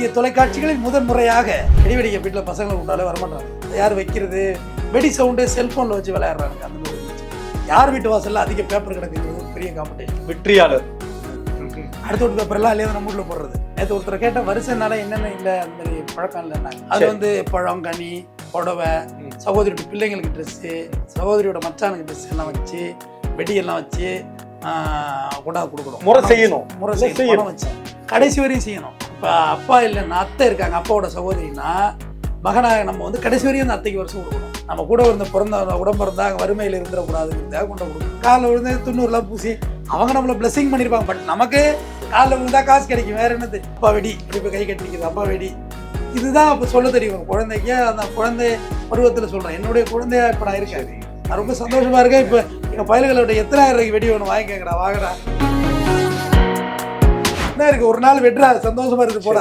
இந்திய தொலைக்காட்சிகளில் முதன் முறையாக வெடி வெடிக்க வீட்டில் பசங்களை விட்டாலே வரமாட்டாங்க. யார் வைக்கிறது? வெடி சவுண்டு செல்போனில் வச்சு விளையாடுறாங்க. அந்த மாதிரி. யார் வீட்டு வாசல்ல அதிக பேப்பர் கிடக்குங்கிறது ஒரு பெரிய காம்படிஷன் வெற்றியாளர். அடுத்த ஒரு பேப்பர்லாம் இல்லையா? நம்ம வீட்டில் போடுறது. நேற்று ஒருத்தர் கேட்ட வருஷனால என்னென்ன இல்லை? அந்த மாதிரி பழக்கம் இல்லைன்னாங்க அது. வந்து பழம் கனி புடவை. சகோதரியோட பிள்ளைங்களுக்கு ட்ரெஸ்ஸு சகோதரியோட மச்சானுக்கு ட்ரெஸ் எல்லாம் வச்சு வெடியெல்லாம் வச்சு கொண்டாந்து கொடுக்கணும். முறை செய்யணும். முறை செய்யணும் கடைசி வரையும் செய்யணும். இப்போ அப்பா இல்லைன்னா அத்தை இருக்காங்க அப்பாவோட சகோதரினா மகனாக நம்ம வந்து கடைசி வரையும் அந்த அத்தைக்கு வருஷம் கொடுக்கணும். நம்ம கூட இருந்த பிறந்த உடம்பு இருந்தா வறுமையில் இருந்துடக்கூடாதுங்கிறதுக்காக கொண்டு கொடுக்கணும். காலில் விழுந்து துண்ணூறுலாம் பூசி அவங்க நம்மளை பிளெஸிங் பண்ணியிருப்பாங்க பட் நமக்கு காலில் விழுந்தா காசு கிடைக்கும். வேற என்னது? அப்பா வெடி இப்போ கை கட்டிக்குது அப்பா வெடி. இதுதான் அப்போ சொல்ல தெரியும். குழந்தைக்கு அந்த குழந்தை பருவத்தில் சொல்கிறேன் என்னுடைய குழந்தையா இப்போ நான் இருக்கேன். நான் ரொம்ப சந்தோஷமா இருக்கேன். இப்போ எங்கள் பயல்களோட எத்தனாயிரம் ரூபாய்க்கு வெடி வேணும் வாங்கி கேட்கடா வாங்கடா. என்ன இருக்கு ஒரு நாள் வெட்டுறா சந்தோஷமா இருக்கு போட.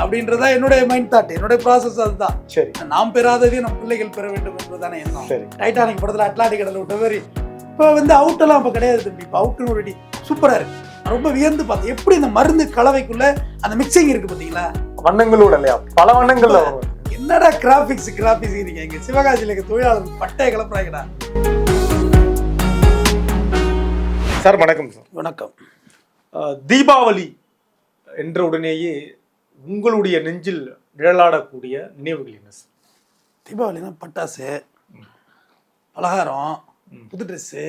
அப்படின்றதா என்னுடைய மைண்ட் தாட் என்னுடைய ப்ராசஸ் அதுதான். சரி. நாம் பெறாததையும் நம் பிள்ளைகள் பெற வேண்டும் என்பதுதானே எண்ணம். சரி. டைட்டானிக் படத்துல அட்லாண்டிக் கடல் விட்ட மாதிரி இப்போ வந்து அவுட் எல்லாம் இப்போ கிடையாது தம்பி. இப்போ அவுட்னு ஒரு வெடி சூப்பரா இருக்கு. ரொம்ப வியந்து பார்த்தேன். எப்படி இந்த மருந்து கலவைக்குள்ள அந்த மிக்சிங் இருக்கு பாத்தீங்களா வண்ணங்களோட இல்லையா? பல வண்ணங்கள்ல என்னடா கிராபிக்ஸ் கிராபிக்ஸ் இருக்கீங்க இங்க சிவகாசியில இருக்க தொழிலாளர் பட்டைய கிளப்புறாங்கடா. சார் வணக்கம் சார் வணக்கம் தீபாவளி என்ற உடனேயே உங்களுடைய நெஞ்சில் நிழலாடக்கூடிய நினைவுகள் என்ன சார் தீபாவளினா பட்டாசு பலகாரம். புது ட்ரெஸ்ஸு.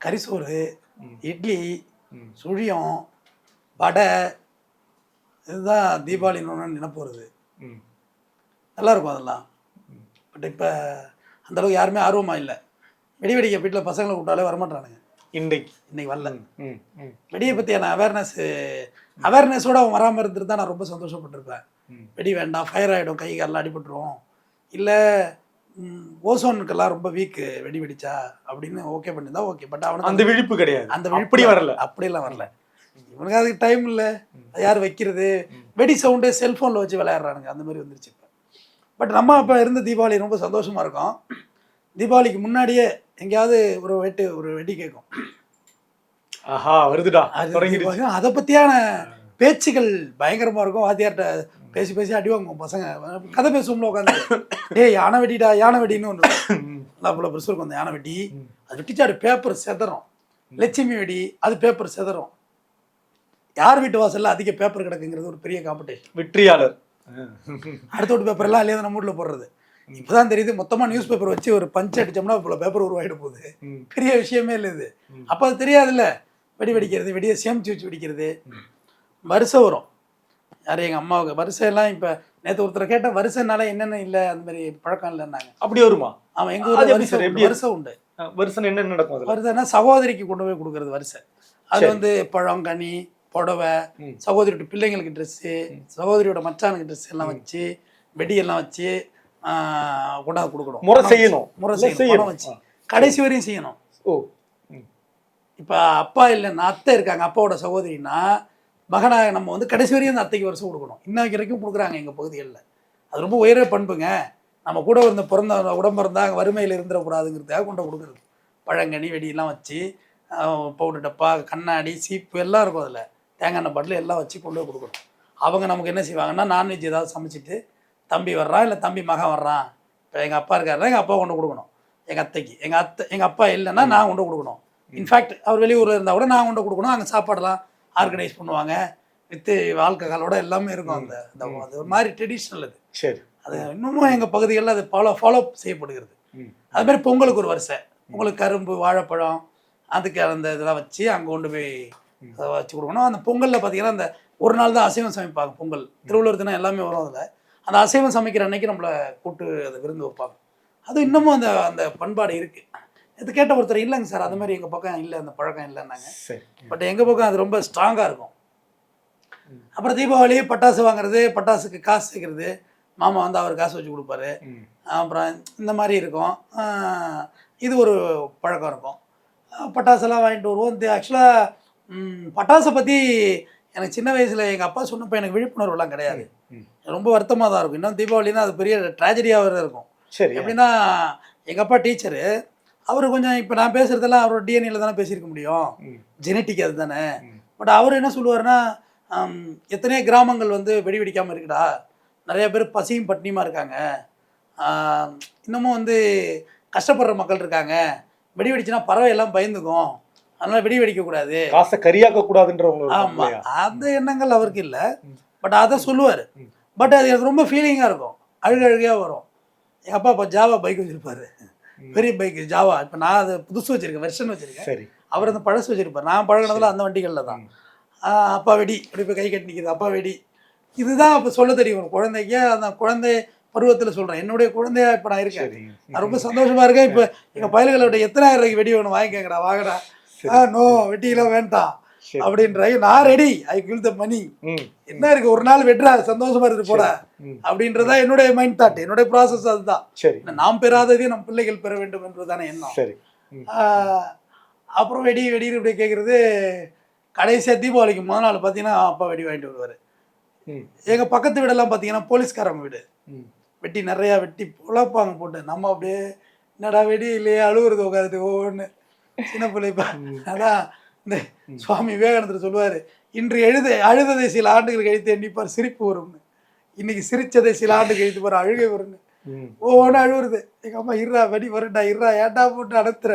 கரிசோறு. இட்லி. சுழியம் வடை இதுதான் தீபாவளின்னு நினைப்பு வருது ம். நல்லா இருக்கும் அதெல்லாம் பட் இப்போ அந்தளவுக்கு யாருமே ஆர்வமாக இல்லை வெடி வெடிக்க வீட்டில் பசங்களை கூப்பிட்டாலே வரமாட்டானுங்க இன்றைக்கு இன்னைக்கு வரல. ம். ம். வெடியை பற்றியான அவேர்னஸ் அவேர்னஸோட அவன் வராமல் இருந்துட்டு நான் ரொம்ப சந்தோஷப்பட்டிருப்பேன். வெடி வேண்டாம் ஃபயர் ஆகிடும் கை காலில் அடிபட்டுரும். இல்லை ஓசோனுக்கெல்லாம் ரொம்ப வீக்கு வெடி வெடிச்சா அப்படின்னு ஓகே பண்ணியிருந்தா ஓகே பட் அவனுக்கு அந்த விழிப்பு கிடையாது. அந்த அப்படி வரல. அப்படியெல்லாம் வரல. இவனுக்கு அதுக்கு டைம் இல்லை. யார் வைக்கிறது? வெடி சவுண்டு செல்ஃபோனில் வச்சு விளையாடுறானுங்க. அந்த மாதிரி வந்துருச்சு இப்போ. பட் நம்ம அப்போ இருந்த தீபாவளி ரொம்ப சந்தோஷமா இருக்கும். தீபாவளிக்கு முன்னாடியே எங்கேயாவது ஒரு வெட்டு ஒரு வெடி கேட்கும். ஆஹா வருதுடா அது அதை பற்றியான பேச்சுகள் பயங்கரமா இருக்கும். வாத்தியார்ட்ட பேசி பேசி அடி வாங்குவோம் பசங்க. கதை பேசுவோம்ல உட்காந்து. டேய் யானை வெடிடா யானை வெடின்னு ஒன்று. அவ்வளோ பெருசு இருக்கும். அந்த யானை வெடி ம். அது வெட்டிச்சு அது பேப்பர் செதறும். லட்சுமி வெடி அது பேப்பர் செதறும். யார் வீட்டு வாசல்ல அதிக பேப்பர் கிடக்குங்கிறது ஒரு பெரிய காம்படிஷன் வெற்றியாளர். அடுத்த ஒரு பேப்பர் எல்லாம் இல்லையா நம்ம வீட்டில் போடுறது? இப்போதான் தெரியுது மொத்தமா நியூஸ் பேப்பர் வச்சு ஒரு பஞ்ச் அடிச்சோம்னா இவ்வளோ பேப்பர் உருவாயிட போகுது. பெரிய விஷயமே இல்லை இது. அப்போ அது தெரியாதுல்ல. வெடி வெடிக்கிறது வெடியை சேமிச்சு வச்சு வெடிக்கிறது. வருஷம் வரும். யார் எங்கள் அம்மாவுக்கு வருஷம் எல்லாம் இப்போ நேற்று ஒருத்தர் கேட்ட வருஷம்னால என்னென்ன இல்லை அந்த மாதிரி பழக்கம் இல்லைன்னாங்க. அப்படி வருமா? அவன் எங்கள் எப்படி சார்? வருஷம்? உண்டு, வருஷம் வருஷம் என்ன நடக்கும் வருதுன்னா சகோதரிக்கு கொண்டு போய் கொடுக்கறது வரிசை. அது. வந்து பழம் கனி புடவை. சகோதரியோட பிள்ளைங்களுக்கு ட்ரெஸ்ஸு சகோதரியோட மச்சானுக்கு ட்ரெஸ் எல்லாம் வச்சு வெடியெல்லாம் வச்சு கொண்டாந்து கொடுக்கணும். முறை செய்யணும். முறை செய்யணும் வச்சு. கடைசி வரையும் செய்யணும். ஓ. இப்போ அப்பா இல்லைன்னா அத்தை இருக்காங்க அப்பாவோட சகோதரினா மகனாக நம்ம வந்து கடைசி வரையும் அந்த அத்தைக்கு வருஷம் கொடுக்கணும். இன்ன வரைக்கும் கொடுக்குறாங்க எங்கள் பகுதிகளில். அது ரொம்ப உயர பண்புங்க. நம்ம கூட இருந்த பிறந்த உடம்பு இருந்தால் வறுமையில் இருந்துடக்கூடாதுங்கிறதுக்காக கொண்டு கொடுக்குறது. பழங்கனி வெடியெல்லாம் வச்சு பவுடர் டப்பா கண்ணாடி சீப்பு எல்லாம் இருக்கும் அதில். தேங்காய் எண்ணெய் பாட்டில் எல்லாம் வச்சு கொண்டு கொடுக்கணும். அவங்க நமக்கு என்ன செய்வாங்கன்னா நான்வெஜ் ஏதாவது சமைச்சிட்டு தம்பி வர்றான் இல்லை தம்பி மகன் வர்றான் இப்போ எங்கள் அப்பா இருக்காருன்னா எங்கள் அப்பா கொண்டு கொடுக்கணும். எங்கள் அத்தைக்கு. எங்கள் அத்தை எங்கள் அப்பா இல்லைன்னா நான் கொண்டு கொடுக்கணும். இன்ஃபேக்ட் அவர் வெளியூரில் இருந்தால் கூட நான் கொண்டு கொடுக்கணும். அங்கே சாப்பாடெல்லாம் ஆர்கனைஸ் பண்ணுவாங்க. வித்து ஆல்கஹாலோட எல்லாமே இருக்கும் அந்த அது ஒரு மாதிரி ட்ரெடிஷ்னல் அது. சரி. அது இன்னமும் எங்கள் பகுதிகளில் அது ஃபாலோ ஃபாலோ செய்யப்படுகிறது. அது மாதிரி பொங்கலுக்கு ஒரு வரிசை. பொங்கலுக்கு கரும்பு வாழைப்பழம் அதுக்கு அந்த இதெல்லாம் வச்சு அங்கே கொண்டு போய் அதை வச்சு கொடுக்கணும். அந்த பொங்கலில் பார்த்தீங்கன்னா அந்த ஒரு நாள் தான் அசைவம் சமைப்பாங்க பொங்கல். திருவள்ளுவர் தினம் எல்லாமே வரும் அதில். அந்த அசைவம் சமைக்கிற அன்னைக்கு நம்மளை கூட்டு அதை விருந்து வைப்பாங்க. அது இன்னமும் அந்த அந்த பண்பாடு இருக்குது இது கேட்ட ஒருத்தர் இல்லைங்க சார் அது மாதிரி எங்கள் பக்கம் இல்லை அந்த பழக்கம் இல்லைன்னாங்க. பட் எங்கள் பக்கம் அது ரொம்ப ஸ்ட்ராங்காக இருக்கும். அப்புறம் தீபாவளி பட்டாசு வாங்குறது பட்டாசுக்கு காசு சேர்க்கறது. மாமா வந்து அவர் காசு வச்சு கொடுப்பாரு. அப்புறம் இந்த மாதிரி இருக்கும். இது ஒரு பழக்கம் இருக்கும். பட்டாசெல்லாம் வாங்கிட்டு வருவோம். இந்த ஆக்சுவலாக பட்டாசை பற்றி எனக்கு சின்ன வயசில் எங்கள் அப்பா சொன்னப்போ எனக்கு விழிப்புணர்வுலாம் கிடையாது. ரொம்ப வருத்தமாக தான் இருக்கும். இன்னும் தீபாவளினா அது பெரிய ட்ராஜடியாக இருக்கும். சரி. எப்படின்னா எங்கள் அப்பா டீச்சரு அவர் கொஞ்சம் இப்போ நான் பேசுகிறதெல்லாம் அவரோட டிஎன்ஏல தானே பேசியிருக்க முடியும். ஜெனட்டிக் அது தானே. பட் அவர் என்ன சொல்லுவாருன்னா ஆம், எத்தனையோ கிராமங்கள் வந்து வெடி வெடிக்காமல் இருக்குடா. நிறைய பேர் பசியும் பட்டினியுமா இருக்காங்க. இன்னமும் வந்து கஷ்டப்படுற மக்கள் இருக்காங்க. வெடி வெடிச்சுன்னா பறவை எல்லாம் பயந்துக்கும். அதனால வெடி வெடிக்கக்கூடாது காசை கரியாக்க கூடாதுன்ற உங்களுக்கு ஆமா. இல்லையா? அந்த எண்ணங்கள் அவருக்கு இல்லை. பட் அதை சொல்லுவார். பட் அது எனக்கு ரொம்ப ஃபீலிங்காக இருக்கும். அழுக அழுகையாக வரும். எங்கள் அப்பா இப்போ ஜாவா பைக் வச்சிருப்பாரு. பெரிய பைக் ஜாவா இப்போ நான் அது புதுசு வச்சிருக்கேன் வெர்ஷன் வச்சிருக்கேன். சரி. அவர் அந்த பழசு வச்சிருப்பார். நான் பழகினதுல அந்த வண்டிகளில் தான். அப்பா வெடி. இப்படி இப்போ கை கட்டி நிற்கிது அப்பா வெடி. இதுதான் இப்போ சொல்ல தெரியும் ஒரு குழந்தைக்கு. அந்த குழந்தை பருவத்தில் சொல்கிறேன் என்னுடைய குழந்தையா இப்போ நான் இருக்கேன். நான் ரொம்ப சந்தோஷமா இருக்கேன். இப்போ எங்கள் பயல்களோட எத்தனாயிரம் ரூபாய்க்கு வெடி வேணும்? வாங்கிக்கங்கடா வாங்கடா. நோ வெட்டியெல்லாம் வேண்டாம். அப்படின்ற நான் ரெடி ஐ கில் த மணி என்ன இருக்கு? ஒரு நாள் வெட்டுறா சந்தோஷமா இருக்கு போட. அப்படின்றதா என்னுடைய மைண்ட் தாட் என்னுடைய ப்ராசஸ் அதுதான். சரி. நாம் பெறாததே நம் பிள்ளைகள் பெற வேண்டும் என்பதுதானே எண்ணம். சரி. அப்புறம் வெடி வெடின்னு இப்படி கேட்குறது கடைசியாக தீபாவளிக்கு முத நாள் பார்த்தீங்கன்னா அப்பா வெடி வாங்கிட்டு வருவார். ம். எங்கள் பக்கத்து வீடெல்லாம் பார்த்தீங்கன்னா போலீஸ்காரங்க வீடு. வெட்டி நிறையா வெட்டி புழப்பாங்க போட்டு. நம்ம அப்படியே என்னடா வெடி இல்லையே அழுகுறது உட்காருது ஒவ்வொன்று சின்ன பிள்ளைப்பா அதான். இந்த சுவாமி விவேகானந்தர் சொல்லுவார் இன்று எழுத அழுததை சில ஆண்டுகள் கழித்து எண்ணிப்பார் சிரிப்பு வரும்னு. இன்னைக்கு சிரிச்சதை சில ஆண்டு கழித்து பாரு அழுகை வரும்னு. ஒவ்வொன்று அழுவுறது. எங்கள் அம்மா இருறா வெடி வருடா இருறா ஏன்டா போட்டு அடத்துற?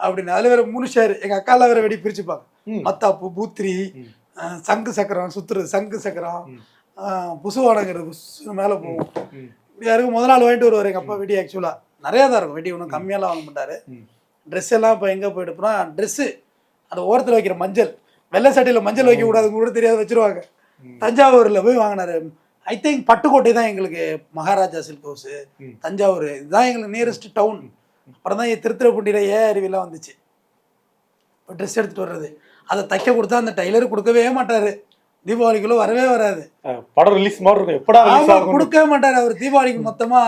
அப்படின்னு. அதில் வேற மூணு ஷேர் எங்கள் அக்கால வேற வெடி பிரிச்சுப்பாங்க. மத்தாப்பு பூத்திரி சங்கு சக்கரம் சுத்துறது சங்கு சக்கரம் புசுவானங்கிறது புசு மேலே போகும். ம். இப்படி யாருக்கும் முதல் நாள் வாங்கிட்டு வருவார் எங்கள் அப்பா வெடி ஆக்சுவலாக நிறையா தான் இருக்கும். வெடி ஒன்றும் கம்மியாலாம் வாங்க மாட்டார். ட்ரெஸ் எல்லாம் இப்போ எங்கே போயிட்டு போனால் ட்ரெஸ்ஸு அந்த ஓரத்தில் வைக்கிற மஞ்சள் வெள்ளை சட்டையில் மஞ்சள் வைக்க கூடாதுன்னு கூட தெரியாது வச்சிருவாங்க. தஞ்சாவூரில் போய் வாங்கினாரு. ஐ திங்க் பட்டுக்கோட்டை தான் எங்களுக்கு மகாராஜா சில்க் ஹவுஸு. தஞ்சாவூர். இதுதான் எங்களுக்கு நியரஸ்ட் டவுன் அப்புறம் தான் திருத்துறைப்பூண்டியில் ஏ அருவிலாம் வந்துச்சு. இப்போ ட்ரெஸ் எடுத்துகிட்டு வர்றது. அதை தைக்க கொடுத்தா அந்த டைலர் கொடுக்கவே மாட்டார். தீபாவளிக்குள்ள வரவே வராது. படம் ரிலீஸ் மாதிரி எப்படா கொடுக்கவே மாட்டார். அவர் தீபாவளிக்கு மொத்தமா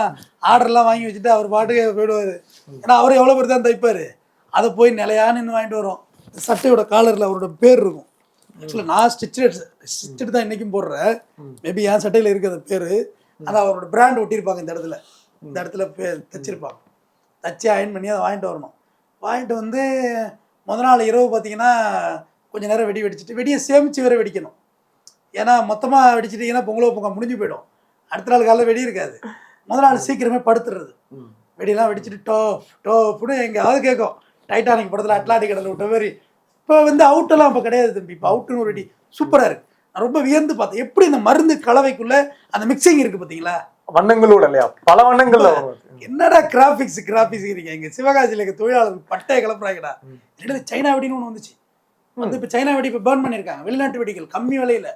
ஆர்டர்லாம் வாங்கி வச்சுட்டு அவர் பாட்டுக்கு போயிடுவாரு. ஏன்னா அவர் எவ்வளோ பேர் தான் தைப்பாரு. அதை போய் நிலையா நின்று வாங்கிட்டு வரோம் சட்டையோட காலரில் அவரோட பேர் இருக்கும். ஆக்சுவலாக நான் ஸ்டிச்சு ஸ்டிச்சு தான் இன்றைக்கும் போடுறேன். மேபி என் சட்டையில் இருக்கிற பேர். ஆனால் அவரோட பிராண்ட் ஒட்டியிருப்பாங்க இந்த இடத்துல. இந்த இடத்துல பே- தைச்சிருப்பாங்க. தச்சு அயன் பண்ணி அதை வாங்கிட்டு வரணும். வாங்கிட்டு வந்து முத நாள் இரவு பார்த்தீங்கன்னா கொஞ்ச நேரம் வெடி வெடிச்சிட்டு வெடியை சேமிச்சு வேற வெடிக்கணும். ஏன்னா மொத்தமாக வெடிச்சிட்டிங்கன்னா பொங்கலோ பொங்கல் முடிஞ்சு போயிடும். அடுத்த நாள் காலையில் வெடி இருக்காது. முதல் நாள் சீக்கிரமே படுத்துறது. வெடியெல்லாம் வெடிச்சிட்டு டோ டோப்னு எங்கேயாவது கேட்கும். டைட்டானிக் படத்தில் அட்லாண்டிக் கடலில் விட்ட மாதிரி. இப்போ வந்து அவுட்டெல்லாம் இப்போ கிடையாது தம்பி. இப்போ அவுட்டுன்னு ஒரு வெடி சூப்பராக இருக்கு. நான் ரொம்ப வியந்து பார்த்தேன். எப்படி இந்த மருந்து கலவைக்குள்ள அந்த மிக்சிங் இருக்கு பார்த்தீங்களா? வண்ணங்களோட இல்லையா? பல வண்ணங்கள்ல என்னடா கிராஃபிக்ஸ் கிராஃபிக்ஸ் இருக்கீங்க இங்கே சிவகாசியில் இருக்க தொழிலாளர்கள் பட்டையை கிளப்புறாங்கடா இடையில சைனா வெடின்னு ஒன்று வந்துச்சு. வந்து இப்போ சைனா வெடி இப்போ பேர்ன் பண்ணியிருக்காங்க. வெளிநாட்டு வெடிகள் கம்மி விலையில.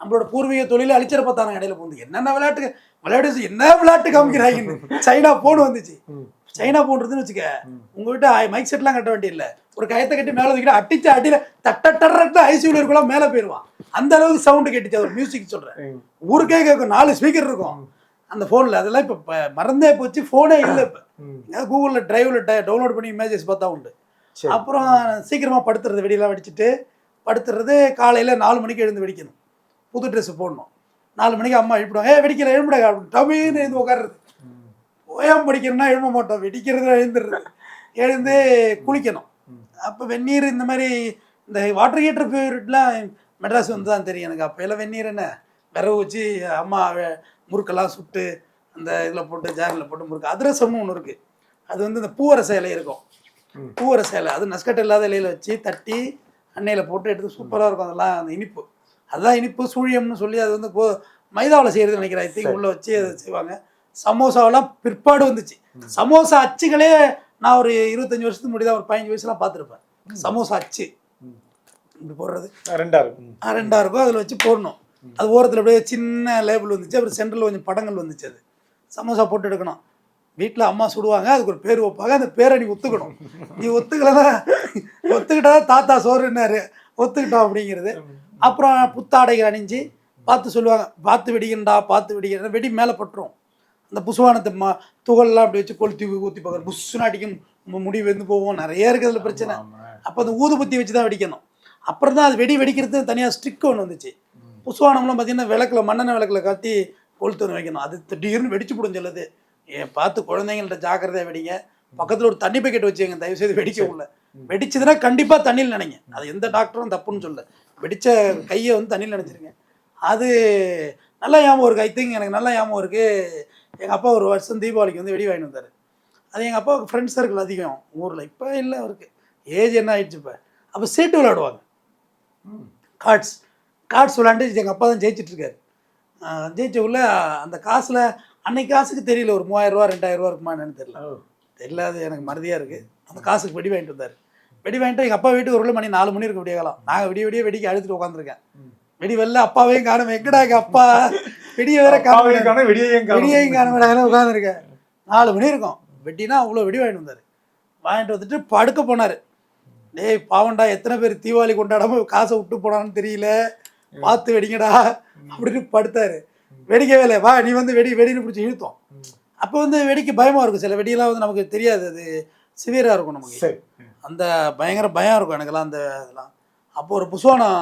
நம்மளோட பூர்வீக தொழிலை அழிச்சிட பார்த்தாங்க இடையில போந்து. என்னென்ன விளையாட்டு விளையாட்டு என்ன விளையாட்டு காமிக்கிறாங்கன்னு சைனா போன் வந்துச்சு. சைனா போன்றதுன்னு வச்சுக்க உங்ககிட்ட மைக் செட்லாம் கட்ட வேண்டியதில்லை. ஒரு கயத்தை கட்டி மேலே தூக்கிட்டு அடிச்சு அடியில தட்டட்டட்டு ஐசியூல இருக்கலாம் மேலே போயிடுவான். அந்த அளவுக்கு சவுண்டு கேட்டுச்சு அது மியூசிக் சொல்றேன். ம். ஊருக்கே கேட்கும் நாலு ஸ்பீக்கர் இருக்கும். அந்த ஃபோனில் அதெல்லாம் இப்போ மறந்தே போச்சு ஃபோனே இல்லை இப்போ. ம். கூகுளில் டிரைவில் டவுன்லோட் பண்ணி இமேஜஸ் பார்த்தா உண்டு. அப்புறம் சீக்கிரமாக படுத்துறது வெடியெல்லாம் வெடிச்சிட்டு படுத்துறது காலையில் நாலு மணிக்கு எழுந்து வெடிக்கணும். புது ட்ரெஸ் போடணும். நாலு மணிக்கு அம்மா எழுப்பிடுவாங்க ஏ வெடிக்கிற எழுப்பிட டமின்னு எழுந்து உட்காருறது. ஓயாம படிக்கிறோம்னா எழும்ப மாட்டோம். வெடிக்கிறது எழுந்துடுறது. எழுந்து குளிக்கணும். அப்போ வெந்நீர் இந்த மாதிரி இந்த வாட்டர் ஹீட்டர் பியூரிட்லாம் மெட்ராஸ் வந்து தான் தெரியும் எனக்கு. அப்போ எல்லாம் வெந்நீர் என்ன? விரவு வச்சு அம்மா முறுக்கெல்லாம் சுட்டு அந்த இதில் போட்டு ஜாரில் போட்டு முறுக்கு. அதிரசம்னு ஒன்று இருக்குது அது வந்து இந்த பூவரச இலை இருக்கும். பூவரச இலை. அது நஸ்கட் இல்லாத இலையில வச்சு தட்டி எண்ணெயில் போட்டு எடுத்து சூப்பராக இருக்கும். அதெல்லாம் அந்த இனிப்பு. அதுதான் இனிப்பு சூழியம்னு சொல்லி அது வந்து கோ மைதாவில் செய்கிறது நினைக்கிறேன். ஐ திங்க் உள்ள வச்சு அதை செய்வாங்க. சமோசாவெல்லாம் பிற்பாடு வந்துச்சு. சமோசா அச்சுகளே நான் ஒரு இருபத்தஞ்சு வருஷத்துக்கு தான் ஒரு பதினஞ்சு வயசுலாம் பார்த்துருப்பேன். சமோசா அச்சு. இப்படி போடுறது. ரெண்டா இருக்கும். ம். ஆ, ரெண்டா இருக்கும். அதில் வச்சு போடணும். அது ஓரத்தில் அப்படியே சின்ன லேபிள் வந்துச்சு. அப்புறம் சென்டரில் கொஞ்சம் படங்கள் வந்துச்சு அது. சமோசா போட்டு எடுக்கணும். வீட்டில் அம்மா சுடுவாங்க. அதுக்கு ஒரு பேர் வைப்பாங்க. அந்த பேரை நீ ஒத்துக்கணும். நீ ஒத்துக்கலன்னா ஒத்துக்கிட்டா தாத்தா சோறுன்னாரு. ஒத்துக்கிட்டோம் அப்படிங்கிறது. அப்புறம் புத்தாடைகள் அணிஞ்சு பார்த்து சொல்லுவாங்க. பார்த்து வெடிக்கண்டா பார்த்து வெடிக்கிறா வெடி மேலே பட்டுரும். அந்த புசுவானத்தை மா துகள்லாம் அப்படி வச்சு கொளுத்தி ஊற்றி பார்க்குற புஷ்ஷுன்னு அடிக்கும் முடி வெந்து போவோம் நிறைய இருக்குது அதில் பிரச்சனை. அப்போ அந்த ஊதுபத்தி வச்சு தான் வெடிக்கணும். அப்புறம் தான் அது வெடி வெடிக்கிறது தனியாக ஸ்ட்ரிக் ஒன்று வந்துச்சு. புசுவானம்லாம் பார்த்தீங்கன்னா விளக்கில் மண்ணெண்ணெய் விளக்கில் காட்டி கொளுத்து வந்து வைக்கணும். அது திடீர்னு வெடிச்சு போடும் சொல்லுது ஏன் பார்த்து குழந்தைங்கள்ட்ட ஜாக்கிரதையாக வெடிங்க. பக்கத்தில் ஒரு தண்ணி பக்கெட் வச்சுங்க தயவு செய்து வெடிக்க உள்ள. வெடிச்சதுன்னா கண்டிப்பாக தண்ணியில் நினைங்க. அது எந்த டாக்டரும் தப்புன்னு சொல்ல வெடித்த கையை வந்து தண்ணியில் நினச்சிருக்கேன் அது நல்லா ஞாபகம் இருக்குது ஐ திங்க் எனக்கு நல்லா ஞாபகம் இருக்குது எங்கள் அப்பா ஒரு வருஷம் தீபாவளிக்கு வந்து வெடி வாங்கிட்டு வந்தார். அது எங்கள் அப்பாவுக்கு ஃப்ரெண்ட்ஸ் சர்க்கிள் அதிகம். ஊரில் இப்போ இல்லை அவருக்கு. ஏஜ் என்ன ஆயிடுச்சு இப்போ? அப்போ சீட்டு விளையாடுவாங்க. கார்ட்ஸ் கார்ட்ஸ் விளாண்டு எங்கள் அப்பா தான் ஜெயிச்சிட்டு இருக்காரு. ஆஹ் ஜெயிச்ச உள்ள அந்த காசில் அன்னைக்கு காசுக்கு தெரியல. ஒரு ரெண்டாயிரம் ரூபா இருக்குமா என்னன்னு தெரியல. தெரியல அது எனக்கு மறதியாக இருக்குது அந்த காசுக்கு வெடி வாங்கிட்டு வந்தார். வெடி வாங்கிட்டு எங்கள் அப்பா வீட்டுக்கு ஒரு மணி நாலு மணி இருக்கு விடிய காலம் நாங்கள் விடிய விடிய வெடிக்க அழுத்துட்டு உட்காந்துருக்கேன் வெடி வெளில அப்பாவையும் காணும். எங்கடா எங்கள் அப்பா? வெடியை வேற காணும். அப்பாவிற்கான வெடியையும் காணும். வெடியையும் காணும் உட்காந்துருக்கேன் நாலு மணி இருக்கும். வெட்டினா அவ்வளோ வெடி வாங்கிட்டு வந்தார். வாங்கிட்டு வந்துட்டு படுக்க போனார். டேய் பாவண்டா எத்தனை பேர் தீபாவளி கொண்டாடாம காசை விட்டு போனான்னு தெரியல. பார்த்து வெடிங்கடா அப்படின்னு படுத்தாரு. வெடிக்கவே இல்லை. வா நீ வந்து வெடி வெடின்னு பிடிச்சி இழுத்தோம். அப்போ வந்து வெடிக்க பயமாக இருக்கும். சில வெடியெல்லாம் வந்து நமக்கு தெரியாது. அது சிவியராக இருக்கும் நமக்கு. அந்த பயங்கர பயம் இருக்கும் எனக்கெல்லாம் அந்த இதெல்லாம். அப்போ ஒரு புஸ்வானம்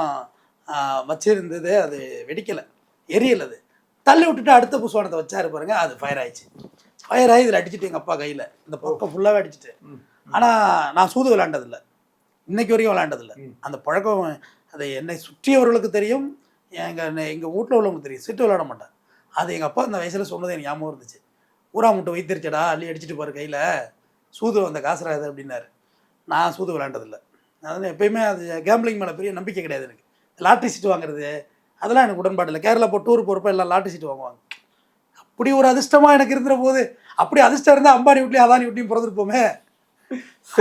வச்சிருந்தது அது வெடிக்கலை. எரியல அது. தள்ளி விட்டுட்டு அடுத்த புஸ்வானத்தை வச்சாரு பாருங்க அது ஃபயர் ஆயிடுச்சு. ஃபயர் ஆகி இதில் அடிச்சிட்டு எங்கள் அப்பா கையில். இந்த பக்கம் ஃபுல்லாகவே அடிச்சிட்டு. ஆனால் நான் சூது விளையாண்டதில்லை. இன்னைக்கு வரைக்கும் விளையாண்டதில்லை. ம். அந்த பழக்கம் அது என்னை சுற்றியவர்களுக்கு தெரியும் எங்கள் எங்கள் வீட்டில் உள்ளவங்களுக்கு தெரியும். சிட்டு விளையாட மாட்டேன். அது எங்கள் அப்பா அந்த வயசில் சொன்னது எனக்கு ஞாபகம் இருந்துச்சு. ஊரா முட்டை வைத்திருச்சடா அள்ளி அடிச்சிட்டு பாரு கையில் சூது வந்த காசுரா இது அப்படின்னாரு. நான் சூது விளையாண்டதில்லை. அதாவது எப்பயுமே அது கேம்பிளிங் மேலே பெரிய நம்பிக்கை கிடையாது எனக்கு. லாட்ரி சீட்டு வாங்குறது. அதெல்லாம் எனக்கு உடன்பாடு இல்லை. கேரளா போ டூர் போகிறப்ப எல்லாம் லாட்ரி சீட்டு வாங்குவாங்க. அப்படி ஒரு அதிர்ஷ்டமா எனக்கு இருந்துற போது அப்படி அதிர்ஷ்டம் இருந்தால் அம்பானி வீட்லையும் அதானி வீட்லையும் பிறந்திருப்போமே.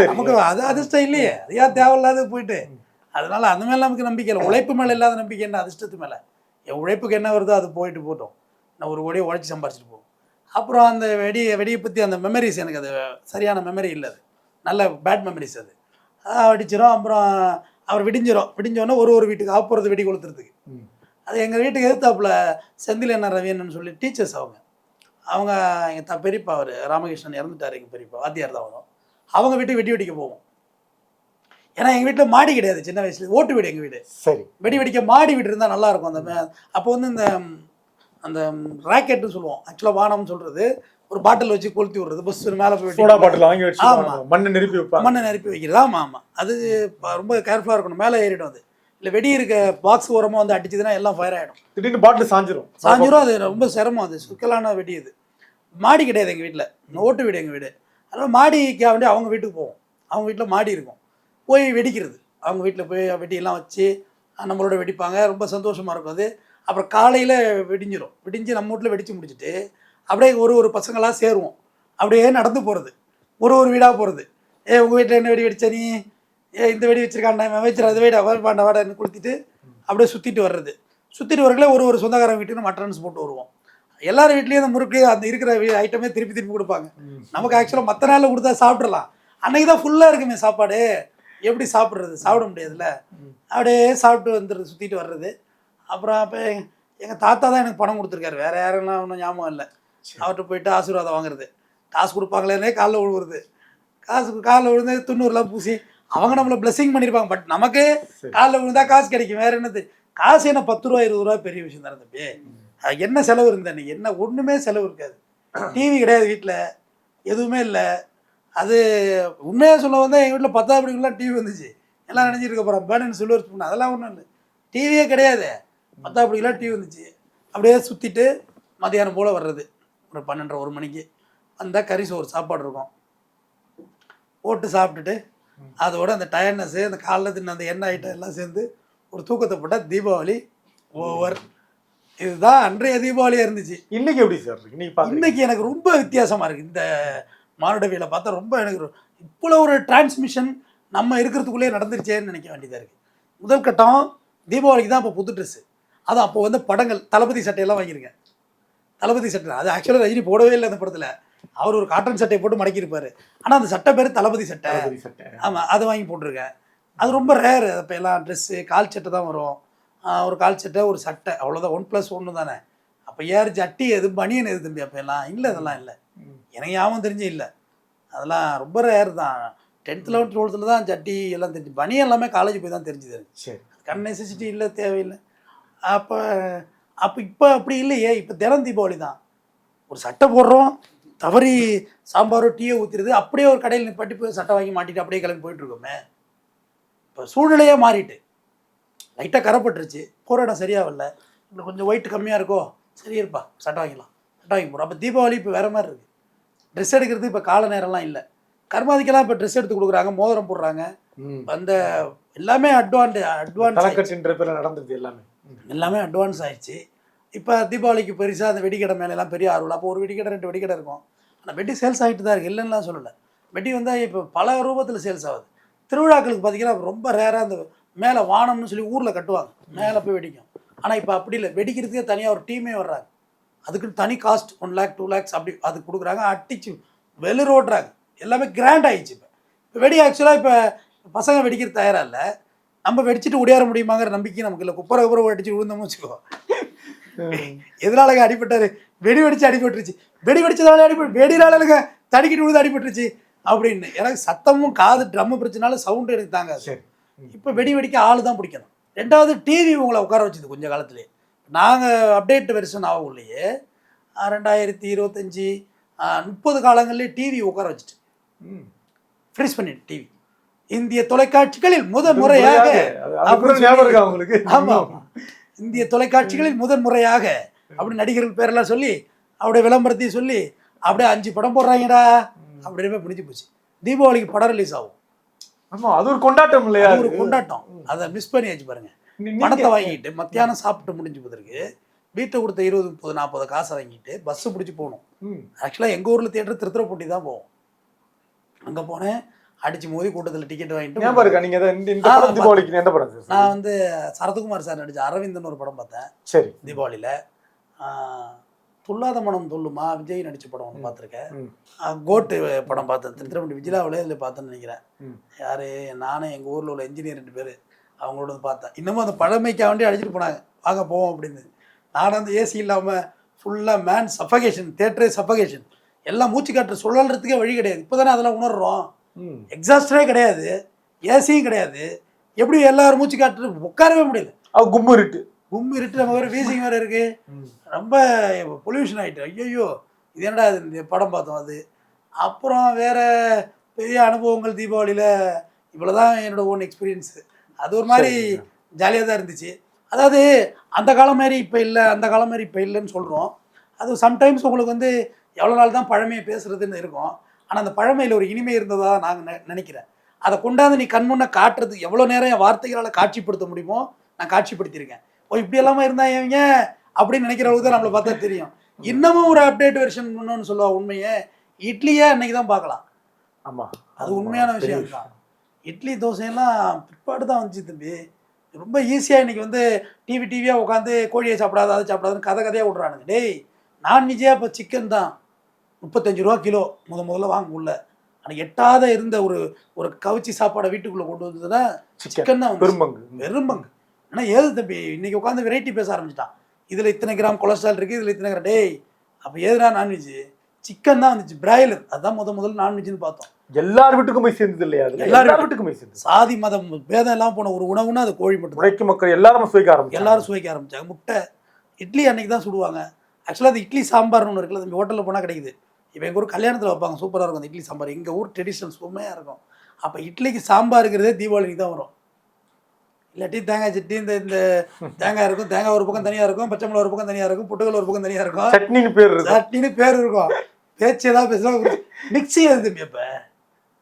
நமக்கு அது அதிர்ஷ்டம் இல்லையே. அது ஏன் தேவையில்லாத போயிட்டு. அதனால அந்த மேல நமக்கு நம்பிக்கை இல்லை. உழைப்பு மேலே இல்லாத நம்பிக்கை என்ன? அதிர்ஷ்டத்து மேலே. என் உழைப்புக்கு என்ன வருதோ அது போயிட்டு போட்டோம். நான் ஒரு கோடியை உழைச்சி சம்பாரிச்சிட்டு போகும் அப்புறம் அந்த வெடி வெடியை பற்றி அந்த மெமரிஸ் எனக்கு அது சரியான மெமரி இல்லை அது. நல்ல பேட் மெமரிஸ் அது. அஹ் அடிச்சிரும். அப்புறம் அவர் விடிஞ்சிரும். விடிஞ்சோடனே ஒரு ஒரு வீட்டுக்கு ஆப்புறது வெடி கொளுத்துறதுக்கு. அது எங்கள் வீட்டுக்கு எதிர்த்தாப்புல செந்தில் என்ன ரவின்னு சொல்லி டீச்சர்ஸ் அவங்க. அவங்க எங்கள் த பெரியப்பா அவர் ராமகிருஷ்ணன் இறந்துட்டார் எங்கள் பெரியப்பா வாத்தியார் தான் வரும் அவங்க வீட்டுக்கு வெடி வெடிக்க போவோம். ஏன்னா எங்கள் வீட்டில் மாடி கிடையாது சின்ன வயசுல ஓட்டு வீடு எங்கள் வீடு. சரி. வெடி வெடிக்க மாடி வீடு இருந்தால் நல்லா இருக்கும். அந்த அப்போ வந்து இந்த அந்த ராக்கெட்னு சொல்லுவோம். ஆக்சுவலாக வானம்னு சொல்கிறது ஒரு பாட்டில் வச்சு கொளுத்தி விடுறது. பஸ் மேலே போய் சோடா பாட்டில் வாங்கி வச்சு ஆமா. மண்ணை நெருப்பி வைப்பாங்க. மண்ணை நிரப்பி வைக்கிறது. ஆமாம் ஆமாம் அது ரொம்ப கேர்ஃபுல்லாக இருக்கணும். மேலே ஏறிடும் அது. இல்லை வெடி இருக்க பாக்ஸ் ஓரமாக வந்து அடிச்சதுன்னா எல்லாம் ஃபயர் ஆகிடும் திடீர்னு பாட்டில் சாஞ்சிரும். சாஞ்சிரும். அது ரொம்ப சிரமம். அது சிக்கலான வெடி இது மாடி கிடையாது எங்கள் வீட்டில் ஓட்டு வீடு எங்கள் வீடு. அதனால் மாடிக்கு வேண்டி அவங்க வீட்டுக்கு போவோம். அவங்க வீட்டில் மாடி இருக்கும். போய் வெடிக்கிறது. அவங்க வீட்டில் போய் வெடியெல்லாம் வச்சு நம்மளோட வெடிப்பாங்க. ரொம்ப சந்தோஷமாக இருக்கும் அது. அப்புறம் காலையில் வெடிஞ்சிரும். வெடிஞ்சு நம்ம வீட்டில் வெடித்து முடிச்சுட்டு அப்படியே ஒரு ஒரு பசங்களாக சேருவோம். அப்படியே நடந்து போகிறது ஒரு ஒரு வீடாக போகிறது ஏ உங்கள் வீட்டில் என்ன வெடி வெடிச்ச நீ? ஏ இந்த வெடி வச்சிருக்காண்டா இவன். வச்சிரு அது வெடி வாண்டா வாடான்னு கொடுத்துட்டு அப்படியே சுற்றிட்டு வர்றது. சுற்றிட்டு வரக்குள்ள ஒரு ஒரு சொந்தக்காரன் வீட்டுக்கு மட்டன்ஸ் போட்டு வருவோம். எல்லார் வீட்லேயும் அந்த முறுக்கு அந்த இருக்கிற ஐட்டமே திருப்பி திருப்பி கொடுப்பாங்க. நமக்கு ஆக்சுவலாக மற்ற நாளில் கொடுத்தா சாப்பிட்றலாம் அன்னைக்கு தான் ஃபுல்லாக இருக்குமே சாப்பாடு. எப்படி சாப்பிட்றது? சாப்பிட முடியாதுல்ல. அப்படியே சாப்பிட்டு வந்துடுறது சுற்றிட்டு வர்றது. அப்புறம் அப்போ எங்கள் தாத்தா தான் எனக்கு பணம் கொடுத்துருக்காரு. வேறு யாரெல்லாம் ஒன்றும் ஞாபகம் இல்லை. அவர்கிட்ட போயிட்டு ஆசீர்வாதம் வாங்குறது. காசு கொடுப்பாங்களேனே காலில் விழுவுறது. காசு காலில் விழுந்து துண்ணூறுலாம் பூசி அவங்க நம்மளை பிளெஸிங் பண்ணியிருப்பாங்க பட் நமக்கு. காலில் விழுந்தா காசு கிடைக்கும். வேற என்னது? காசு என்ன பத்து ரூபா இருபது ரூபா பெரிய விஷயம் தானே தம்பி. அது என்ன செலவு இருந்த அன்னைக்கு என்ன ஒன்றுமே செலவு இருக்காது. டிவி கிடையாது வீட்டில் எதுவுமே இல்லை. அது உண்மையாக சொல்ல வந்தால் எங்கள் வீட்டில் பத்தாவது படிக்கலாம் டிவி வந்துச்சு. எல்லாம் நினைச்சிருக்க போகிறோம் பேனன் சில்வர் ஸ்பூன் அதெல்லாம் ஒன்றும் இல்லை. டிவியே கிடையாது. பத்தாவது படிக்கலாம் டிவி வந்துச்சு. அப்படியே சுற்றிட்டு மதியானம் போல் வர்றது. ஒரு பன்னெண்டரை ஒரு மணிக்கு வந்தால் கறி சோறு சாப்பாடு இருக்கும். போட்டு சாப்பிட்டுட்டு அதோட அந்த டயர்னஸ்ஸு அந்த காலைல தின்ன அந்த எண்ணெய் ஐட்டம் எல்லாம் சேர்ந்து ஒரு தூக்கத்தை போட்டால் தீபாவளி ஓவர் இதுதான் அன்றைய தீபாவளியாக இருந்துச்சு. இன்னைக்கு எப்படி சார் இன்னைக்கு இன்னைக்கு எனக்கு ரொம்ப வித்தியாசமாக இருக்குது இந்த மானுடவியில் பார்த்தா ரொம்ப எனக்கு இவ்வளோ ஒரு டிரான்ஸ்மிஷன் நம்ம இருக்கிறதுக்குள்ளே நடந்துருச்சேன்னு நினைக்க வேண்டியதாக இருக்குது முதல் கட்டம் தீபாவளிக்கு தான் அப்போ புது ட்ரெஸ்ஸு அது அப்போ வந்து படங்கள் தளபதி சட்டையெல்லாம் வாங்கியிருக்கேன் தளபதி சட்டை அது ஆக்சுவலாக ரஜினி போடவே இல்லை அந்த படத்தில். அவர் ஒரு காட்டன் சட்டையை போட்டு மடக்கியிருப்பார். ஆனால் அந்த சட்டை பேர் தளபதி சட்டை. சட்டை. ஆமாம் அது வாங்கி போட்டிருக்கேன். அது ரொம்ப ரேரு அப்போ எல்லாம் ட்ரெஸ்ஸு கால் சட்டை தான் வரும். ஒரு கால் சட்டை ஒரு சட்டை. அவ்வளோதான் ஒன் ப்ளஸ் ஒன்று தானே. அப்போ ஏர் ஜட்டி எது பனியன் எது தம்பி? அப்போ எல்லாம் இல்லை அதெல்லாம் இல்லை. எனக்கு ஞாபகம் தெரிஞ்சு இல்லை. அதெல்லாம் ரொம்ப ரேர் தான். டென்த் லெவன்த் டுவெல்த்தில் தான் ஜட்டி எல்லாம் தெரிஞ்சு. பனியன் எல்லாமே காலேஜ் போய் தான் தெரிஞ்சுது சரி. கண் நெசசிட்டி இல்லை தேவையில்லை. அப்போ அப்போ இப்போ அப்படி இல்லையே இப்போ தினம் தீபாவளி தான். ஒரு சட்டை போடுறோம் தவறி சாம்பாரோ டீயோ ஊற்றிடுது அப்படியே ஒரு கடையில் நிப்பாட்டி போய் சட்டை வாங்கி மாட்டிட்டு அப்படியே கிளம்பி போயிட்டு இருக்கோமே. இப்போ சூழ்நிலையே மாறிட்டு. லைட்டாக கரைப்பட்டுருச்சு போகிற இடம் சரியா வரல இன்னும் கொஞ்சம் ஒயிட் கம்மியாக இருக்கோ சரி இருப்பா சட்டை வாங்கிக்கலாம் சட்டை வாங்கி போகிறோம் அப்போ தீபாவளி இப்போ வேறு மாதிரி இருக்குது ட்ரெஸ் எடுக்கிறது இப்போ கால நேரம்லாம் இல்லை. கர்மாதிக்கெல்லாம் இப்போ ட்ரெஸ் எடுத்து கொடுக்குறாங்க மோதிரம் போடுறாங்க. அந்த எல்லாமே அட்வான்ட் அட்வான்ஸ் நடந்தது எல்லாமே. எல்லாமே அட்வான்ஸ் ஆயிடுச்சு. இப்போ தீபாவளிக்கு பெருசாக அந்த வெடிக்கடை மேலெல்லாம் பெரிய ஆர்வம் அப்போ ஒரு வெடிக்கடை ரெண்டு வெடிக்கடை இருக்கும். ஆனால் வெட்டி சேல்ஸ் ஆகிட்டு தான் இருக்குது இல்லைன்னா சொல்லலை. வெட்டி வந்து இப்போ பல ரூபத்தில் சேல்ஸ் ஆகுது. திருவிழாக்களுக்கு பார்த்தீங்கன்னா ரொம்ப ரேராக அந்த மேலே வானம்னு சொல்லி ஊரில் கட்டுவாங்க. மேலே போய் வெடிக்கும். ஆனால் இப்போ அப்படி இல்லை. வெடிக்கிறதுக்கே தனியாக ஒரு டீமே வர்றாங்க. அதுக்குன்னு தனி cost one lakh two lakhs அப்படி அது கொடுக்குறாங்க. அடிச்சு வெளிர் ஓடுறாங்க எல்லாமே கிராண்ட் ஆயிடுச்சு இப்போ. இப்போ வெடி ஆக்சுவலாக இப்போ பசங்க வெடிக்கிறது தயாராக இல்லை. நம்ம வெடிச்சிட்டு ஓடியார முடியுமாங்கிற நம்பிக்கை நமக்கு இல்லை. குப்பரை குப்பரை அடிச்சு விழுந்தோம்னு வச்சுக்கோ. எதனாலங்க அடிபட்டாரு? வெடி வெடிச்சு அடிபட்டுருச்சு. வெடி வெடிச்சதால அடிபட்டு வெடினாலங்க தடிக்கிட்டு விழுந்து அடிபட்டுருச்சு அப்படின்னு. எனக்கு சத்தமும் காது ட்ரம் பிரச்சனால சவுண்ட் எனக்கு தாங்க சரி. இப்போ வெடி வெடிக்க ஆள் தான் பிடிக்கணும். ரெண்டாவது டிவி உங்களை உட்கார வச்சுது கொஞ்ச காலத்துலேயே நாங்கள் அப்டேட் வெர்ஷன் ஆகலையே ரெண்டாயிரத்தி இருபத்தஞ்சி முப்பது காலங்கள்லேயே டிவி உட்கார வச்சுட்டு. ம். ஃப்ரீஸ் பண்ணிட்டு டிவி இந்திய தொலைக்காட்சிகளில் முதன் முறையாக உங்களுக்கு? ஆமா. இந்திய தொலைக்காட்சிகளில் முதன் முறையாக அப்படி நடிகர்கள் பேரெல்லாம் சொல்லி அப்படியே விளம்பரத்தையும் சொல்லி அப்படியே அஞ்சு படம் போடுறாங்கடா. அப்படின்னு முடிஞ்சு போச்சு. தீபாவளிக்கு படம் ரிலீஸ் ஆகும். ஆமா அது ஒரு கொண்டாட்டம் இல்லையா ஒரு கொண்டாட்டம். அதை மிஸ் பண்ணியாச்சு பாருங்க. பணத்தை வாங்கிட்டு மத்தியானம் சாப்பிட்டு முடிஞ்சு போதற்கு வீட்டை கொடுத்த இருபது முப்பது நாற்பது காசை வாங்கிட்டு பஸ்ஸு பிடிச்சி போகணும். ஆக்சுவலாக எங்கள் ஊரில் தேட்டர் திருத்துறைப்பூண்டி தான் போவோம். அங்கே போனேன். அடிச்சு மோதி கூட்டத்தில் டிக்கெட் வாங்கிட்டு ஞாபகம் இருக்கா நீங்க தீபாவளிக்கு எந்த படம் நான் வந்து சரத்குமார் சார் நடிச்ச அரவிந்தன் ஒரு படம் பார்த்தேன். சரி. தீபாவளியில். துல்லாத மனம் துள்ளுமா? விஜய் நடிச்ச படம் ஒன்று பார்த்துருக்கேன். கோட்டு படம் பார்த்தேன். திருத்திரப்பட்டி விஜிலாவில் இதில் பார்த்தேன்னு நினைக்கிறேன். யார்? நானும் எங்கள் ஊரில் உள்ள இன்ஜினியர் ரெண்டு பேர். அவங்களோட பார்த்தேன். இன்னமும் அந்த பழமைக்காக வேண்டி அழைச்சிட்டு போனாங்க. வாங்க போவோம் அப்படின்னு. நானும் அந்த ஏசி இல்லாமல் ஃபுல்லாக மேன் சஃபகேஷன் தேட்டரே சஃபகேஷன் எல்லாம் மூச்சு காற்று சுழல்றதுக்கே வழி கிடையாது. இப்போ தானே அதெல்லாம் உணர்றோம். எக்ஸாஸ்டரே கிடையாது. ஏசியும் கிடையாது. எப்படி எல்லாரும் மூச்சு காற்று உட்காரவே முடியல. அது கும்மு இருட்டு. கும் இருட்டு நம்ம வேறு வீசிங் வேறு இருக்குது. ரொம்ப பொல்யூஷன் ஆகிட்டு ஐயோ இது என்னடா இது? இந்த படம் பார்த்தோம் அது. அப்புறம் வேற பெரிய அனுபவங்கள் தீபாவளியில். இவ்வளோதான் என்னோட ஓன் எக்ஸ்பீரியன்ஸு அது ஒரு மாதிரி. ஜாலியாக தான் இருந்துச்சு. அதாவது அந்த காலம் மாதிரி இப்போ இல்லை அந்த காலம் மாதிரி இப்போ இல்லைன்னு சொல்கிறோம் அது சம்டைம்ஸ் உங்களுக்கு வந்து எவ்வளோ நாள் தான் பழமையை பேசுறதுன்னு இருக்கும். ஆனால் அந்த பழமையில் ஒரு இனிமை இருந்ததா நாங்கள் நினைக்கிறேன். அதை கொண்டாந்து நீ கண்முன்ன காட்டுறது எவ்வளோ நேரம் என் வார்த்தைகளால் காட்சிப்படுத்த முடியுமோ நான் காட்சிப்படுத்தியிருக்கேன். ஓ இப்படி எல்லாமே இருந்தா இவங்க அப்படின்னு நினைக்கிற அளவுக்கு தான் நம்மளை பார்த்தா தெரியும். இன்னமும் ஒரு அப்டேட் வெர்ஷன் இன்னொன்று சொல்லுவா உண்மையே இட்லியே அன்னைக்கு தான் பார்க்கலாம். ஆமா. அது. உண்மையான விஷயம் தான். இட்லி தோசையெல்லாம் பிற்பாடு தான் வந்துச்சு தம்பி. ரொம்ப ஈஸியாக இன்னைக்கு வந்து டிவி டிவியாக உட்காந்து கோழியை சாப்பிடாத அதை சாப்பிடாதுன்னு கதை கதையாக விட்றானுங்க. டேய் நான்வெஜ்ஜாக இப்போ சிக்கன் தான். முப்பத்தஞ்சு ரூபா கிலோ முத முதல்ல வாங்க உள்ள ஆனால் எட்டாத இருந்த ஒரு ஒரு கவிச்சி சாப்பாடை வீட்டுக்குள்ளே கொண்டு வந்ததுன்னா சிக்கன் தான். பெரும்பங்கு. வெறும்பங்கு ஆனால் ஏது தம்பி இன்னைக்கு உட்காந்து வெரைட்டி பேச ஆரம்பிச்சிட்டான். இதில் இத்தனை கிராம் கொலஸ்ட்ரால் இருக்குது இதில் இத்தனை கிராம். டேய் அப்போ ஏதுடா நான்வெஜ் சிக்கன் தான் வந்துச்சு பிராய்லர் அதுதான் முத முதல்ல நான்வெஜ்னு பார்த்தோம். எல்லார் வீட்டுக்கும் போய் சேர்ந்தது இல்லையா அது? எல்லார் வீட்டுக்கும் போய் சேர்ந்தது. சாதி மதம் பேதம் எல்லாம் போன ஒரு உணவுனா அது கோழி மட்டும் உழைக்கும் மக்கள் எல்லாரும் சுவைக்க ஆரம்பிச்சு எல்லாரும் சுவைக்க ஆரம்பிச்சாங்க. முட்டை இட்லி அன்னைக்கு தான் சுடுவாங்க. ஆக்சுவலாக அது இட்லி சாம்பார்னு ஒன்று இருக்குல்ல நம்ம ஹோட்டலில் போனால் கிடைக்குது. இப்போ எங்கள் ஊர் கல்யாணத்தில் வைப்பாங்க. சூப்பராக இருக்கும் அந்த இட்லி சாம்பார். எங்கள் ஊர் ட்ரெடிஷனல் சுமையாக இருக்கும். அப்போ இட்லிக்கு சாம்பாருங்கிறதே தீபாவளிக்கு தான் வரும். இல்லாட்டி தேங்காய் சட்னி இந்த இந்த தேங்காய் இருக்கும். தேங்காய் ஒரு பக்கம் தனியாக இருக்கும். பச்சை மிளகா ஒரு பக்கம் தனியாக இருக்கும். புட்டுகள் ஒரு பக்கம் தனியாக இருக்கும். சட்னின்னு பேர் இருக்கு சட்னின்னு பேர் இருக்கும். பேச்சு ஏதாவது பேசுனா மிக்ஸி எது தம்பி இப்போ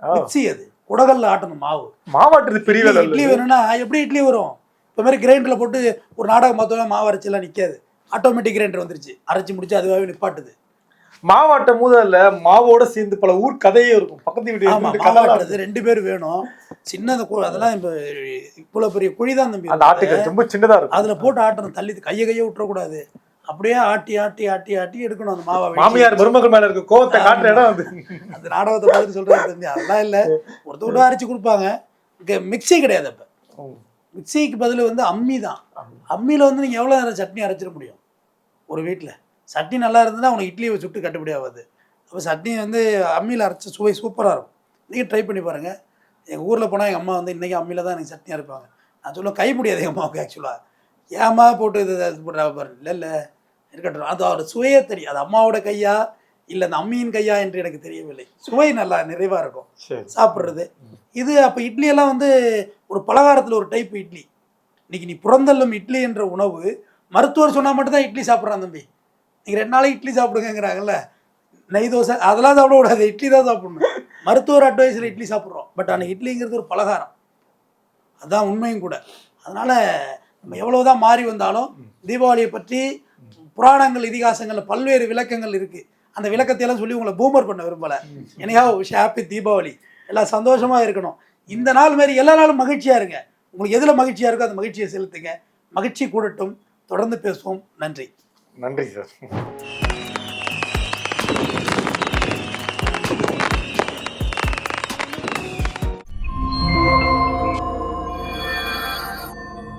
ஆ. மிக்ஸி அது குடகல்ல ஆட்டணும் மாவு. மாவாட்டுறது பெரிய இட்லி வேணும்னா எப்படி இட்லி வரும்? இப்போ மாதிரி கிரைண்டரில் போட்டு ஒரு நாடகம் பார்த்தோம்னா மாவு அரைச்செல்லாம் நிற்காது ஆட்டோமேட்டிக் கிரைண்டர் வந்துருச்சு. அரைச்சி முடிச்சு அதுவாகவே நிப்பாட்டுது. மாவாட்டும் போது அதுல மாவோட சேர்ந்து பல ஊர் கதையே இருக்கும். பக்கத்து வீட்டு ஆமா ரெண்டு பேர் வேணும். சின்ன அந்த கு- அதெல்லாம் இப்போ இவ்வளோ பெரிய குழி தான் தம்பி அந்த ஆட்டுக்கல் ரொம்ப சின்னதா இருக்கும். அதில் போட்டு ஆட்டணும் தள்ளி கையை கையை விட்டுறக்கூடாது. அப்படியே ஆட்டி ஆட்டி ஆட்டி ஆட்டி எடுக்கணும் அந்த மாவை. மாமியார் மருமகள் மேல இருக்க கோவத்தை காட்டுற இடம் அது. அந்த நாடகத்தை பார்த்துட்டு சொல்கிறாரு தம்பி. அதெல்லாம் இல்லை. ஒருத்தர் விட்டு அரைச்சி கொடுப்பாங்க. இங்கே மிக்ஸி கிடையாது அப்போ. மிக்ஸிக்கு பதில் வந்து அம்மி தான். அம்மியில் வந்து நீங்கள் எவ்வளோ நேரம் சட்னி அரைச்சிட முடியும்? ஒரு வீட்டில் சட்னி நல்லா இருந்ததுன்னா உனக்கு இட்லியை சுட்டு கட்டுப்படி ஆகாது. அப்போ சட்னி வந்து அம்மியில் அரைச்ச சுவை சூப்பராக இருக்கும். நீங்கள் ட்ரை பண்ணி பாருங்கள் எங்கள் ஊரில் போனால் எங்கள் அம்மா வந்து இன்றைக்கி அம்மியில் தான் எனக்கு சட்னி அரைப்பாங்க நான் சொல்லுவேன் கை முடியாது எங்கள் அம்மாவுக்கு ஆக்சுவலாக ஏம்மா போட்டு இது போட்டு பாரு. இல்லை இல்லை. இருக்கட்டும். அது அவர் சுவையே தெரியும். அது அம்மாவோட கையா? இல்லை அந்த அம்மியின் கையா என்று எனக்கு தெரியவில்லை. சுவை நல்லா நிறைவாக இருக்கும். சாப்பிட்றது. இது அப்போ இட்லியெல்லாம் வந்து ஒரு பலகாரத்தில் ஒரு டைப் இட்லி. இன்னைக்கு நீ புறந்தள்ளும் இட்லி என்ற உணவு மருத்துவர் சொன்னால் மட்டும்தான் இட்லி சாப்பிட்றான் தம்பி. நீங்கள் ரெண்டு நாளைக்கு இட்லி சாப்பிடுங்கிறாங்கல்ல நெய் தோசை அதெல்லாம் சாப்பிடக்கூடாது இட்லி தான் சாப்பிடணும். மருத்துவர் அட்வைஸில் இட்லி சாப்பிட்றோம். பட் ஆனால் இட்லிங்கிறது ஒரு பலகாரம். அதுதான் உண்மையும் கூட. அதனால் நம்ம எவ்வளோதான் மாறி வந்தாலும் தீபாவளியை பற்றி புராணங்கள் இதிகாசங்களில் பல்வேறு விளக்கங்கள் இருக்குது அந்த விளக்கத்தை எல்லாம் சொல்லி உங்களை பூமர் பண்ண விரும்பலை. எனக்கா விஷயம் ஹாப்பி தீபாவளி. எல்லாம் சந்தோஷமாக இருக்கணும். இந்த நாள் மாரி எல்லா நாளும் மகிழ்ச்சியா இருங்க. உங்களுக்கு எதில் மகிழ்ச்சியாக இருக்கோ அந்த மகிழ்ச்சியை செலுத்துங்க. மகிழ்ச்சி கூடட்டும். தொடர்ந்து பேசுவோம். நன்றி. நன்றி சார்.